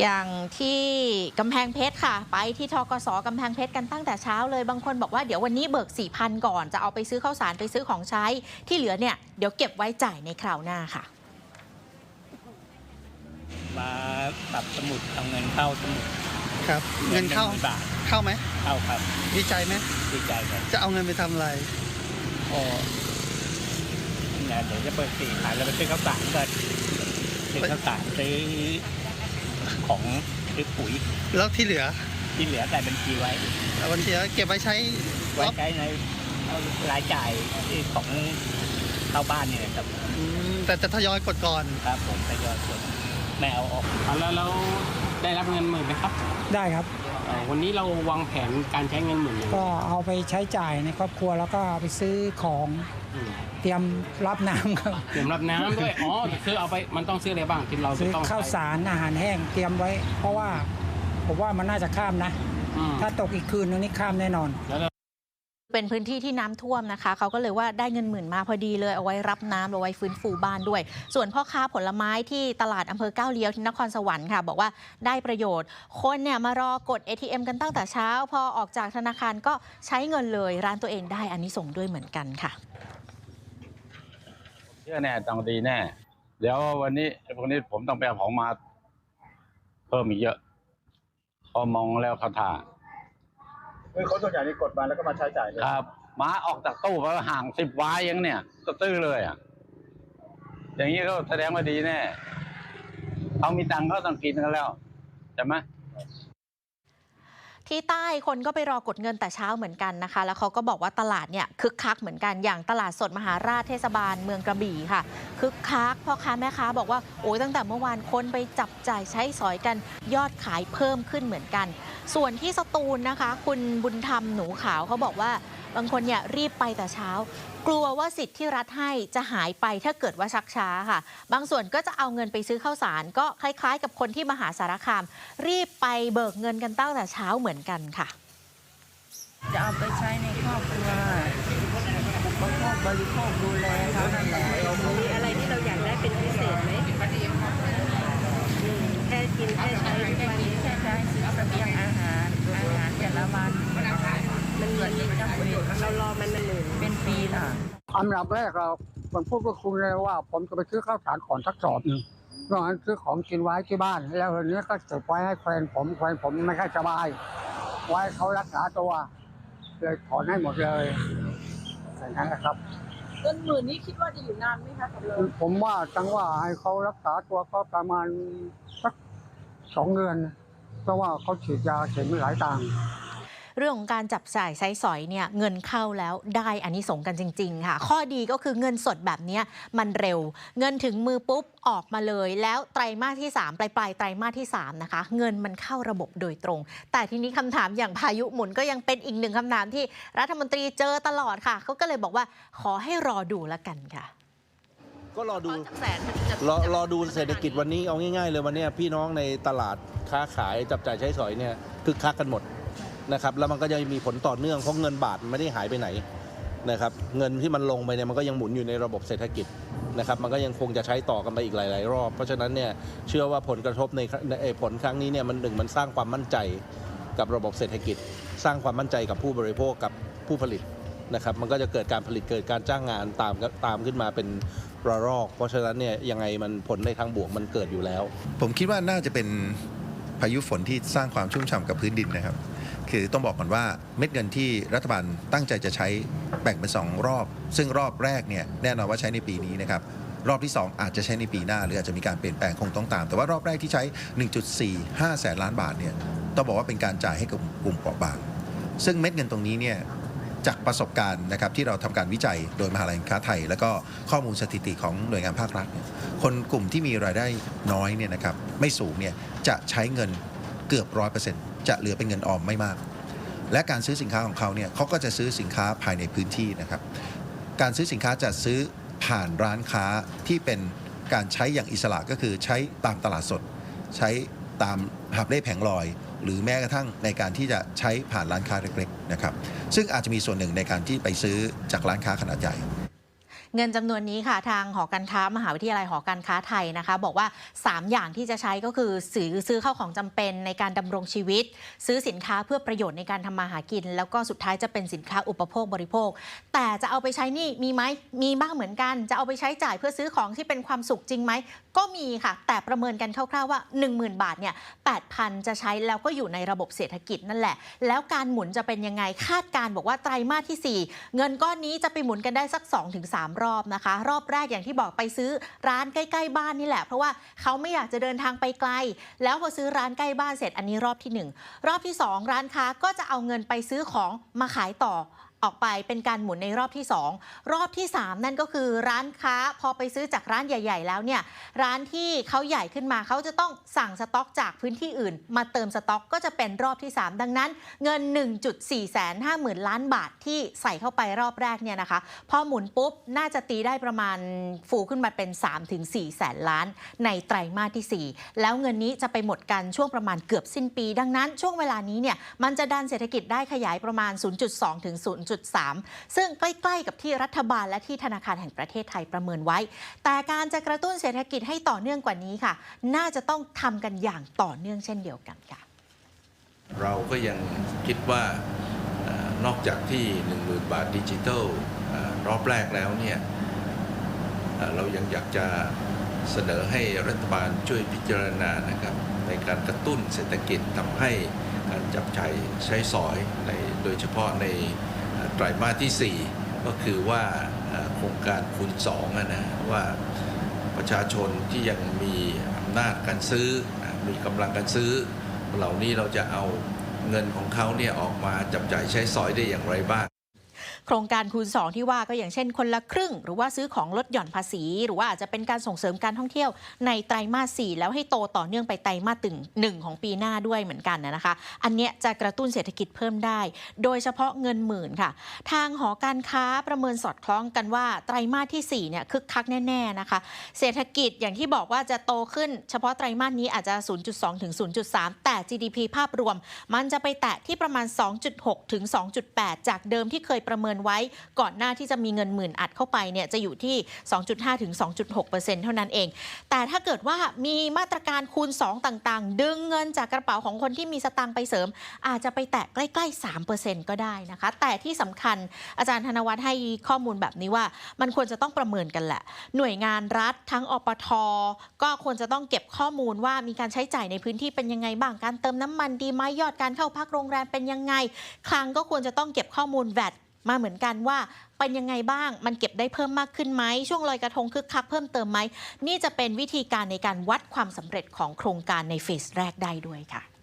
อย่างที่กำแพงเพชรค่ะ ไปที่ทกสกำแพงเพชรกันตั้งแต่เช้าเลยบางคนบอกว่าเดี๋ยววันนี้เบิก4ี่พันก่อนจะเอาไปซื้อข้าวสารไปซื้อของใช้ที่เหลือเนี่ยเดี๋ยวเก็บไว้จ่ายในคราวหน้าค่ะ มาปรับสมุดเอาเงินเข้าสมุดครับ เงินเข้าหมื่บาทเข้าไหมเข้าครับดีใจไหมดีใจครับจะเอาเงินไปทำอะไรโอ้เนี่ยเดี๋ยวจะเปิดสี่ขายแล้วไปซื้อข้าวสารก็ซื้อข้าวสารซื้อ ของซื้อปุ๋ยแล้วที่เหลือที่เหลือใส่บัญชีไว้ เอาวันที่เก็บไว้ใช้ไว้ใช้ในเอารายจ่ายที่ของเข้าบ้านเนี่ยครับอืมแต่จะทยอยกดก่อน ครับผมทยอยกดไม่เอาออกเอาแล้วเราได้รับเงินหมื่นไหมครับได้ครับ เอ่อวันนี้เราวางแผนการใช้เงินหมื่นยังไงก็เอาไปใช้จ่ายในครอบครัวแล้วก็เอาไปซื้อของอืม เตรียมรับน้ำครับเตรียมรับน้ำด้วย อ๋อซื้อเอาไป มันต้องซื้ออะไรบ้างที่เราจะซื้อต้องข้าวสารอาหารแห้งเตรียมไว้ เพราะว่าผมว่ามันน่าจะข้ามนะ อืมถ้าตกอีกคืนนึงนี่ข้ามแน่นอน แล้วเรา เป็นพื้นที่ที่น้ำท่วมนะคะ เขาก็เลยว่าได้เงินหมื่นมาพอดีเลยเอาไว้รับน้ำเอาไว้ฟื้นฟูบ้านด้วย ส่วนพ่อค้าผลไม้ที่ตลาดอำเภอก้าวเลี้ยวที่นครสวรรค์ค่ะ บอกว่าได้ประโยชน์ คนเนี่ยมารอกด ATM กันตั้งแต่เช้า พอออกจากธนาคารก็ใช้เงินเลย ร้านตัวเองได้อันนี้ส่งส์ด้วยเหมือนกันค่ะ เชื่อแน่ต้องดีแน่ เดี๋ยววันนี้ไอ้พวกนี้ผมต้องไปเอาของมา เพิ่มอีกเยอะพอมองแล้วเขาท่าคือคนส่วนใหญ่นี่กดมาแล้วก็มาใช้จ่ายเลยครับมาออกจากตู้มาห่างสิบวายยังเนี่ยก็ตื้อเลยอะอย่างนี้ก็แสดงว่าดีแน่เขามีตังค์เขาต้องกินกันแล้วใช่ไหม ที่ใต้คนก็ไปรอกดเงินแต่เช้าเหมือนกันนะคะ แล้วเขาก็บอกว่าตลาดเนี่ยคึกคักเหมือนกันอย่างตลาดสดมหาราชเทศบาลเมืองกระบี่ค่ะคึกคักพ่อค้าแม่ค้าบอกว่าโอ้ยตั้งแต่เมื่อวานคนไปจับจ่ายใช้สอยกันยอดขายเพิ่มขึ้นเหมือนกัน ส่วนที่สตูลนะคะ คุณบุญธรรมหนูขาวเขาบอกว่า บางคนเนี่ยรีบไปแต่เช้า กลัวว่าสิทธิ์ที่รัฐให้จะหายไปถ้าเกิดว่าชักช้าค่ะ บางส่วนก็จะเอาเงินไปซื้อข้าวสาร ก็คล้าย ๆ กับคนที่มหาสารคาม รีบไปเบิกเงินกันตั้งแต่เช้าเหมือนกันค่ะ จะเอาไปใช้ในครอบครัวอุปโภคบริโภคดูแลเขานั่นแหละมีอะไรที่เราอยากได้เป็นพิเศษไหมอืมแค่กินแค่ใช้ทุก แค่ วัน กินแค่ใช้ซื้อเสบียงอาหาร อาหารแต่ละวัน มันเหมือนที่จำเป็นเรารอมันมันหนึ่งเป็นปีน่ะอันดับแรกเราผมพูดกับคุณเลยว่า ผมจะไปซื้อข้าวสารก่อนสักสอบหนึ่งนอกนั้นซื้อของกินไว้ที่บ้าน แล้วทีนี้ก็เก็บไว้ให้แฟนผมแฟนผมไม่ค่อยสบาย ไว้เขารักษาตัว เลยถอนให้หมดเลยอย่างนั้นนะครับเงินหมื่นนี้คิดว่าจะอยู่นานไหมคะกับเราผมว่าจังว่าให้เขารักษาตัวก็ประมาณสักสองเดือนเพราะว่าเขาฉีดยาเข็มหลายต่าง เรื่องของการจับจ่ายใช้สอยเนี่ยเงินเข้าแล้วได้อันนี้สงส์กันจริง ๆ ค่ะ ข้อดีก็คือเงินสดแบบเนี้ยมันเร็ว เงินถึงมือปุ๊บออกมาเลย แล้วไตรมาสที่ 3 ปลายปลายๆไตรมาสที่ 3 นะคะ เงินมันเข้าระบบโดยตรง แต่ทีนี้คำถามอย่างพายุหมุนก็ยังเป็นอีกหนึ่งคำถามที่รัฐมนตรีเจอตลอดค่ะเขาก็เลยบอกว่าขอให้รอดูแล้วกันค่ะก็รอดูแสนมันจะรอรอดูเศรษฐกิจวันนี้เอาง่าย ๆ เลยวันเนี้ยพี่น้องในตลาดค้าขายจับจ่ายใช้สอยเนี่ยคึกคักกันหมด นะครับแล้วมันก็จะมีผลต่อเนื่องเพราะเงินบาทไม่ได้หายไปไหนนะครับเงินที่มันลงไปเนี่ยมันก็ยังหมุนอยู่ในระบบเศรษฐกิจนะครับมันก็ยังคงจะใช้ต่อกันไปอีกหลาย ๆ รอบ เพราะฉะนั้นเนี่ยเชื่อว่าผลกระทบในในผลครั้งนี้เนี่ยมันหนึ่งมันสร้างความมั่นใจกับระบบเศรษฐกิจ สร้างความมั่นใจกับผู้บริโภคกับผู้ผลิตนะครับมันก็จะเกิดการผลิตเกิดการจ้างงานตามตามขึ้นมาเป็นระลอก เพราะฉะนั้นเนี่ยยังไงมันผลในทางบวกมันเกิดอยู่แล้ว ผมคิดว่าน่าจะเป็นพายุฝนที่สร้างความชุ่มฉ่ำกับพื้นดินนะครับ คือต้องบอกก่อนว่าเม็ดเงินที่รัฐบาลตั้งใจจะใช้แบ่งเป็น 2 รอบ ซึ่งรอบแรกเนี่ยแน่นอนว่าใช้ในปีนี้นะครับรอบที่ 2 อาจจะใช้ในปีหน้า หรืออาจจะมีการเปลี่ยนแปลงคงต้องตาม แต่ว่ารอบแรกที่ใช้ 1.45 แสนล้านบาทเนี่ยต้องบอกว่าเป็นการจ่ายให้กับกลุ่มเปราะบาง ซึ่งเม็ดเงินตรงนี้เนี่ยจากประสบการณ์นะครับที่เราทำการวิจัยโดยมหาลัยการค้าไทย แล้วก็ข้อมูลสถิติของหน่วยงานภาครัฐ คนกลุ่มที่มีรายได้น้อยเนี่ยนะครับไม่สูงเนี่ยจะใช้เงิน เกือบร้อยเปอร์เซ็นต์จะเหลือเป็นเงินออมไม่มาก และการซื้อสินค้าของเขาเนี่ยเขาก็จะซื้อสินค้าภายในพื้นที่นะครับ การซื้อสินค้าจะซื้อผ่านร้านค้าที่เป็นการใช้อย่างอิสระก็คือใช้ตามตลาดสด ใช้ตามหับเล่แผงลอย หรือแม้กระทั่งในการที่จะใช้ผ่านร้านค้าเล็กๆนะครับซึ่งอาจจะมีส่วนหนึ่งในการที่ไปซื้อจากร้านค้าขนาดใหญ่ เงินจำนวนนี้ค่ะทางหอการค้ามหาวิทยาลัยหอการค้าไทยนะคะ บอกว่า 3 อย่างที่จะใช้ก็คือซื้อซื้อเข้าของจำเป็นในการดำรงชีวิต ซื้อสินค้าเพื่อประโยชน์ในการทำมาหากิน แล้วก็สุดท้ายจะเป็นสินค้าอุปโภคบริโภค แต่จะเอาไปใช้นี่มีไหมมีบ้างเหมือนกัน จะเอาไปใช้จ่ายเพื่อซื้อของที่เป็นความสุขจริงไหมก็มีค่ะ แต่ประเมินกันคร่าวๆว่า 10,000 บาทเนี่ย8,000 จะใช้แล้วก็อยู่ในระบบเศรษฐกิจนั่นแหละ แล้วการหมุนจะเป็นยังไงคาดการ์บอกว่าไตรมาสที่ 4 เงินก้อนนี้จะไปหมุนกันได้สัก 2-3รอบนะคะ รอบแรกอย่างที่บอกไปซื้อร้านใกล้ ๆ บ้านนี่แหละ เพราะว่าเขาไม่อยากจะเดินทางไปไกล แล้วพอซื้อร้านใกล้บ้านเสร็จอันนี้รอบที่ 1 รอบที่ 2 ร้านค้าก็จะเอาเงินไปซื้อของมาขายต่อ ออกไปเป็นการหมุนในรอบที่ 2 รอบที่ 3 นั่นก็คือร้านค้าพอไปซื้อจากร้านใหญ่ ๆ แล้วเนี่ยร้านที่เขาใหญ่ขึ้นมาเขาจะต้องสั่งสต็อกจากพื้นที่อื่น มาเติมสต็อกก็จะเป็นรอบที่ 3 ดังนั้น เงิน 1.4แสน5หมื่นล้านบาทที่ใส่เข้าไปรอบแรกเนี่ยนะคะพอหมุนปุ๊บน่าจะตีได้ประมาณฟูขึ้นมาเป็น 3-4แสนล้าน ในไตรมาสที่ 4 แล้วเงินนี้จะไปหมดกันช่วงประมาณเกือบสิ้นปี ดังนั้นช่วงเวลานี้เนี่ยมันจะดันเศรษฐกิจได้ขยายประมาณ 0.2ถึง0.3ซึ่งใกล้ๆกับที่รัฐบาลและที่ธนาคารแห่งประเทศไทยประเมินไว้ แต่การจะกระตุ้นเศรษฐกิจให้ต่อเนื่องกว่านี้ค่ะ น่าจะต้องทำกันอย่างต่อเนื่องเช่นเดียวกันค่ะ เราก็ยังคิดว่านอกจากที่ 10,000 บาทดิจิทัลรอบแรกแล้วเนี่ยเรายังอยากจะเสนอให้รัฐบาลช่วยพิจารณานะครับในการกระตุ้นเศรษฐกิจทำให้การจับใช้ใช้สอยในโดยเฉพาะใน ไตรมาสที่ 4 ก็คือว่าโครงการคูณ2องนะว่าประชาชนที่ยังมีอำนาจการซื้อ มีกำลังการซื้อ เหล่านี้เราจะเอาเงินของเขาเนี่ยออกมาจับจ่ายใช้สอยได้อย่างไรบ้าง โครงการคูณ 2 ที่ว่าก็อย่างเช่นคนละครึ่ง หรือว่าซื้อของลดหย่อนภาษี หรือว่าอาจจะเป็นการส่งเสริมการท่องเที่ยวในไตรมาส 4 แล้วให้โตต่อเนื่องไปไตรมาสตึงหนึ่งของปีหน้าด้วยเหมือนกันนะคะ อันเนี้ยจะกระตุ้นเศรษฐกิจเพิ่มได้ โดยเฉพาะเงินหมื่นค่ะ ทางหอการค้าประเมินสอดคล้องกันว่าไตรมาสที่4เนี่ยคึกคักแน่ๆนะคะ เศรษฐกิจอย่างที่บอกว่าจะโตขึ้น เฉพาะไตรมาสนี้อาจจะ 0.2 ถึง 0.3 แต่ GDP ภาพรวม มันจะไปแตะที่ประมาณ 2.6 ถึง 2.8 จากเดิมที่เคยประเมินไว้ก่อนหน้าที่จะมีเงินหมื่นอัดเข้าไปเนี่ยจะอยู่ที่ 2.5 ถึง 2.6เท่านั้นเอง แต่ถ้าเกิดว่ามีมาตรการคูณ 2 ต่างๆ ดึงเงินจากกระเป๋าของคนที่มีสตางค์ไปเสริม อาจจะไปแตะใกล้ๆ 3ก็ได้นะคะ แต่ที่สำคัญอาจารย์ธนวัฒน์ให้ข้อมูลแบบนี้ว่ามันควรจะต้องประเมินกันแหละ หน่วยงานรัฐทั้งอปท ก็ควรจะต้องเก็บข้อมูลว่ามีการใช้จ่ายในพื้นที่เป็นยังไงบ้างการเติมน้ำมันดีไหมยอดการเข้าพักโรงแรมเป็นยังไงคลังก็ควรจะต้องเก็บข้อมูลแวด มาเหมือนกันว่าเป็นยังไงบ้าง มันเก็บได้เพิ่มมากขึ้นไหม ช่วงลอยกระทงคึกคักเพิ่มเติมไหม นี่จะเป็นวิธีการในการวัดความสำเร็จของโครงการในเฟสแรกได้ด้วยค่ะ